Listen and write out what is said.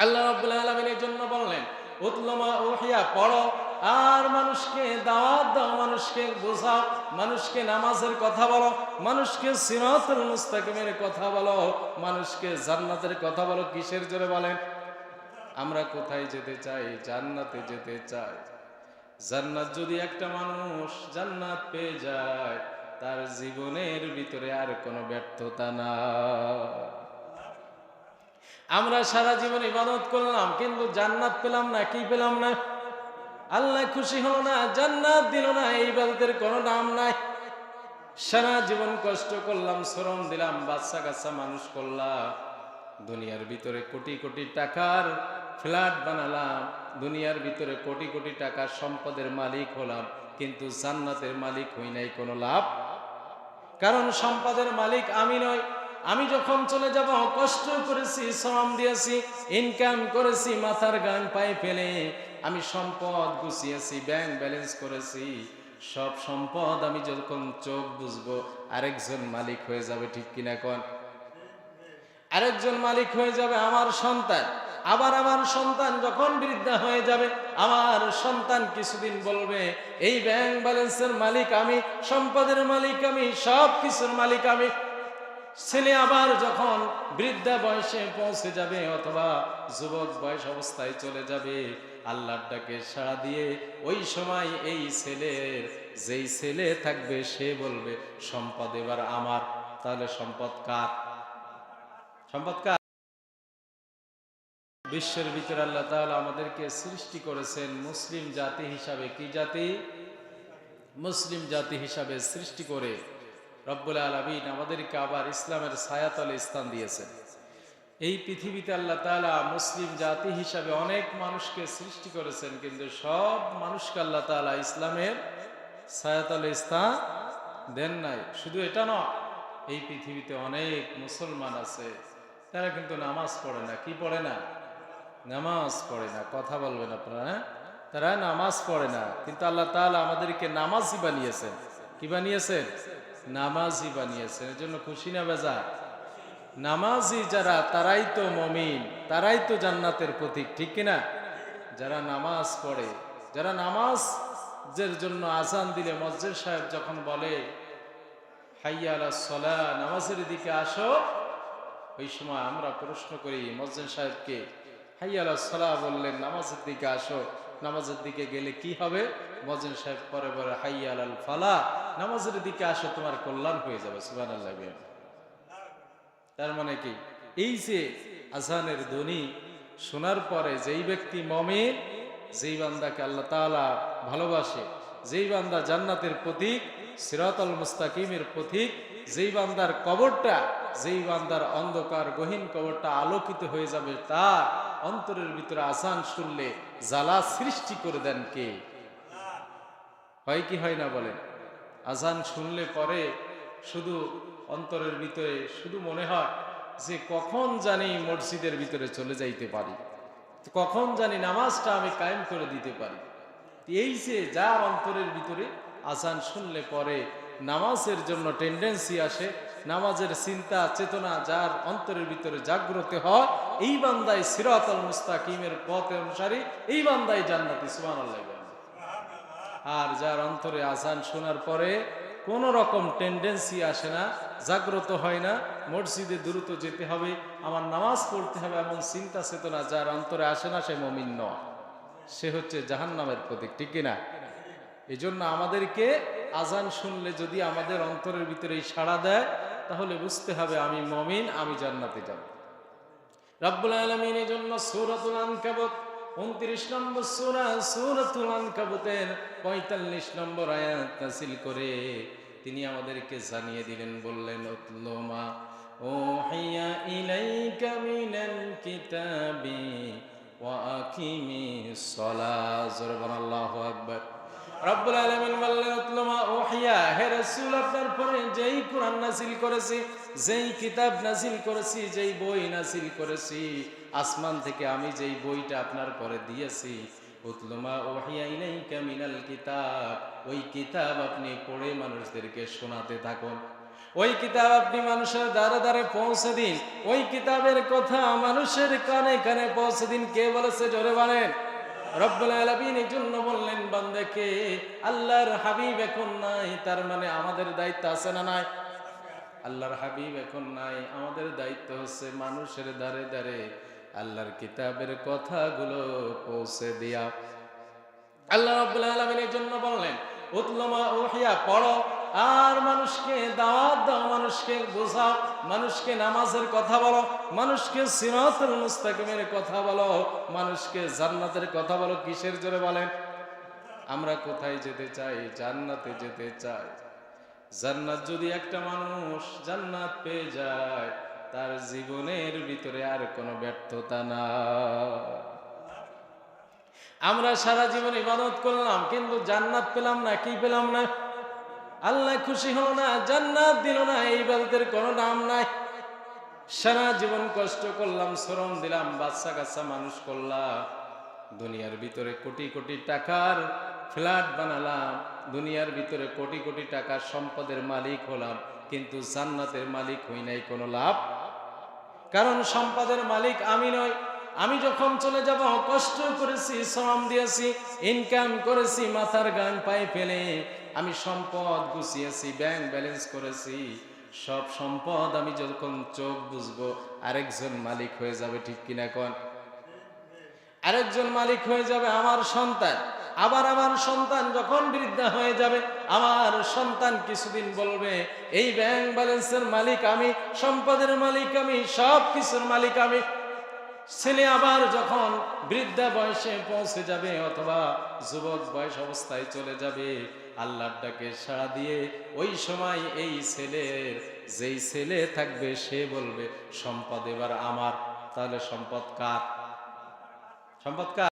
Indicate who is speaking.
Speaker 1: আল্লাহ রাব্বুল আলামিনের জন্য বললেন উতলমা ওহিয়া পড়ো। আর মানুষকে দাওয়াত দাও, মানুষকে বোঝাও, মানুষকে নামাজের কথা বলো, মানুষকে সিরাতুল মুস্তাকিমের কথা বলো, মানুষকে জান্নাতের কথা বলো। কিসের জোরে বলেন? আমরা কোথায় যেতে চাই? জান্নাতে যেতে চাই। জান্নাত যদি একটা মানুষ জান্নাত পেয়ে যায়, তার জীবনের ভিতরে আর কোনো ব্যর্থতা না আমরা সারা জীবন ইবাদত করলাম, কিন্তু জান্নাত পেলাম না, কি পেলাম না? আল্লাহ খুশি হলো না, জান্নাত দিল না, এই ইবাদতের কোনো নাম নাই। সারা জীবন কষ্ট করলাম, শ্রম দিলাম, বাচ্চা কাচ্চা মানুষ করলাম। দুনিয়ার ভিতরে কোটি কোটি টাকার ফ্ল্যাট বানালাম, দুনিয়ার ভিতরে কোটি কোটি টাকার সম্পদের মালিক হলাম, কিন্তু জান্নাতের মালিক হই নাই, কোনো লাভ? কারণ সম্পদের মালিক আমি নই। আমি যখন চলে যাব, কষ্ট করেছি শ্রম দিয়েছি ইনকাম করেছি, মাথার গান পায়ে ফেলে আমি সম্পদ গুছিয়েছি ব্যাংক ব্যালেন্স করেছি। সব সম্পদ আমি যখন চোখ বুঝব, আরেকজন মালিক হয়ে যাবে, ঠিক কিনা কন? আরেকজন মালিক হয়ে যাবে আমার সন্তান। আবার আমার সন্তান যখন বৃদ্ধা হয়ে যাবে, আমার সন্তান কিছুদিন বলবে, এই ব্যাংক ব্যালেন্সের মালিক আমি, সম্পদের মালিক আমি সব কিছুর মালিক আমি ছেলে আবার যখন বৃদ্ধা বয়সে পৌঁছে যাবে অথবা যুবক বয়স অবস্থায় চলে যাবে, আল্লাহর ডাকে সাড়া দিয়ে ওই সময় এই ছেলের, যেই ছেলে থাকবে সে বলবে, সম্পদ এবার আমার। তাহলে সম্পদ কার? সম্পদ কার? বিশ্বের ভিতরে আল্লাহ তাআলা আমাদেরকে সৃষ্টি করেছেন মুসলিম জাতি হিসাবে। কি জাতি? মুসলিম জাতি হিসাবে সৃষ্টি করে রব্বুল আলমিন আমাদেরকে আবার ইসলামের ছায়াতলে স্থান দিয়েছেন। এই পৃথিবীতে আল্লাহ তাআলা মুসলিম জাতি হিসাবে অনেক মানুষকে সৃষ্টি করেছেন, কিন্তু সব মানুষকে আল্লাহ তাআলা ইসলামের ছায়াতলে স্থান দেন নাই। শুধু এটা নয়, এই পৃথিবীতে অনেক মুসলমান আছে, তারা কিন্তু নামাজ পড়ে না। কি পড়ে না? নামাজ পড়ে না। কথা বলবেন আপনারা হ্যাঁ? তারা নামাজ পড়ে না, কিন্তু আল্লাহ তাআলা আমাদেরকে নামাজই বানিয়েছেন। কি বানিয়েছেন? নামাজি বানিয়েছেন এর জন্য খুশি না বেজা নামাজি যারা, তারাই তো মমিন, তারাই তো জান্নাতের প্রতীক, ঠিক কিনা? যারা নামাজ পড়ে, যারা নামাজ নামাজের জন্য আজান দিলে মসজিদ সাহেব যখন বলে, হাইয়া আলা সলা নামাজের দিকে আসো, ওই সময় আমরা প্রশ্ন করি মসজিদ সাহেবকে, হাইয়া আলা সলা বললেন, নামাজের দিকে আসো নামাজের দিকে গেলে কি হবে? মসজিদ সাহেব পরে পরে হাইয়া আলাল ফালা, নামাজের দিকে আসো তোমার কল্যাণ হয়ে যাবে সুবান তার মানে কি? এই যে আজানের ধ্বনি শোনার পরে যেই ব্যক্তি মমিন, যেই বান্দাকে আল্লাহ তাআলা ভালোবাসে, যেই বান্দা জান্নাতের প্রতীক, সিরাতাল মুস্তাকিমের প্রতীক, যেই বান্দার কবরটা, যেই বান্দার অন্ধকার গহীন কবরটা আলোকিত হয়ে যাবে, তার অন্তরের ভিতরে আসান শুনলে জ্বালা সৃষ্টি করে দেন কে? হয় কি হয় না বলেন? আজান শুনলে পরে শুধু অন্তরের ভিতরে শুধু মনে হয় যে কখন জানি মসজিদের ভিতরে চলে যাইতে পারি, কখন জানি নামাজটা আমি কায়েম করে দিতে পারি। এই যে যার অন্তরের ভিতরে আজান শুনলে পরে নামাজের জন্য টেন্ডেন্সি আসে, নামাজের চিন্তা, চেতনা যার অন্তরের ভিতরে জাগ্রত হয়, এই বান্দায় সিরাতাল মুস্তাকিমের পথ অনুসারী, এই বান্দায় জান্নাতি, সুবহানাল্লাহ আর যার অন্তরে আজান শোনার পরে কোন রকম টেন্ডেন্সি আসে না, জাগ্রত হয় না, মসজিদে দ্রুত যেতে হবে, আমার নামাজ পড়তে হবে এমন চিন্তা চেতনা যার অন্তরে আসে না, সে মমিন নয়। সে হচ্ছে জাহান নামের প্রতীক, ঠিক কিনা? এই জন্য আমাদেরকে আজান শুনলে যদি আমাদের অন্তরের ভিতরে সাড়া দেয়, তাহলে বুঝতে হবে আমি মমিন, আমি জান্নাতে যাব। রব্বুল আলমিন এই জন্য সৌরতুল আনকাবত উনত্রিশ নম্বর সুরা, সুরাতুল আনকাবুতের পঁয়তাল্লিশ নম্বর আয়াত নাসিল করে তিনি আমাদেরকে জানিয়ে দিলেন, বললেন উতলমা ও হাইয়া ইলাইকা মিনাল কিতাবি ওয়া আকিমি সলা জোরবান, আল্লাহু আকবার। রব্বুল আলামিন বললেন উতলমা ওহিয়া হে রাসূল আপনার পরে যেই কোরআন নাযিল করেছি, যেই কিতাব নাযিল করেছি, যেই বই নাযিল করেছি আসমান থেকে আমি যেই বইটা আপনার পরে দিয়েছি পড়ে মানুষের পৌঁছে দিন। ওই কিতাবের কথা মানুষের পৌঁছে দিন। কে বলেছে? জোরে বললেন আল্লাহর হাবিব এখন নাই, তার মানে আমাদের দায়িত্ব আছে না নাই? আল্লাহর হাবিব এখন নাই, আমাদের দায়িত্ব হচ্ছে মানুষের দ্বারে দ্বারে আল্লাহর কিতাবের কথাগুলো পৌঁছে দেয়া আল্লাহ রাব্বুল আলামিন এই জন্য বললেন উতলমা ওহিয়া পড়ো। আর মানুষকে দাওয়াত দাও, মানুষকে বোঝাও, মানুষকে নামাজের কথা বলো, মানুষকে সিরাতুল মুস্তাকিমের কথা বলো, মানুষকে জান্নাতের কথা বলো। কিসের জোরে বলেন? আমরা কোথায় যেতে চাই? জান্নাতে যেতে চাই। জান্নাত যদি একটা মানুষ জান্নাত পেয়ে যায় তার জীবনের ভিতরে আর কোনো ব্যর্থতা না আমরা সারা জীবন ইবাদত করলাম, কিন্তু জান্নাত পেলাম না, কি পেলাম না? আল্লাহ খুশি হলো না, জান্নাত দিল না, এই ইবাদতের কোনো নাম নাই। সারা জীবন কষ্ট করলাম, শ্রম দিলাম, বাচ্চা কাচ্চা মানুষ করলাম, দুনিয়ার ভিতরে কোটি কোটি টাকার ফ্ল্যাট বানালাম, দুনিয়ার ভিতরে কোটি কোটি টাকার সম্পদের মালিক হলাম, কিন্তু জান্নাতের মালিক হই নাই, কোনো লাভ কারণ সম্পদের মালিক আমি নই। আমি যখন চলে যাব, কষ্ট করেছি শ্রম দিয়েছি ইনকাম করেছি, মাথার গান পায়ে ফেলে আমি সম্পদ গুছিয়েছি ব্যাংক ব্যালেন্স করেছি। সব সম্পদ আমি যখন চোখ বুঝব, আরেকজন মালিক হয়ে যাবে ঠিক কিনা কোন? আরেকজন মালিক হয়ে যাবে আমার সন্তান। আবার আমার সন্তান যখন বৃদ্ধা হয়ে যাবে, আমার সন্তান কিছুদিন বলবে, এই ব্যাংক ব্যালেন্সের মালিক আমি, সম্পদের মালিক আমি সব কিছুর মালিক আমি। ছেলে আবার যখন বৃদ্ধা বয়সে পৌঁছে যাবে অথবা যুবক বয়স অবস্থায় চলে যাবে, আল্লাহর ডাকে সাড়া দিয়ে ওই সময় এই ছেলের, যেই ছেলে থাকবে সে বলবে, সম্পদ এবার আমার। তাহলে সম্পদ কার? সম্পদ কার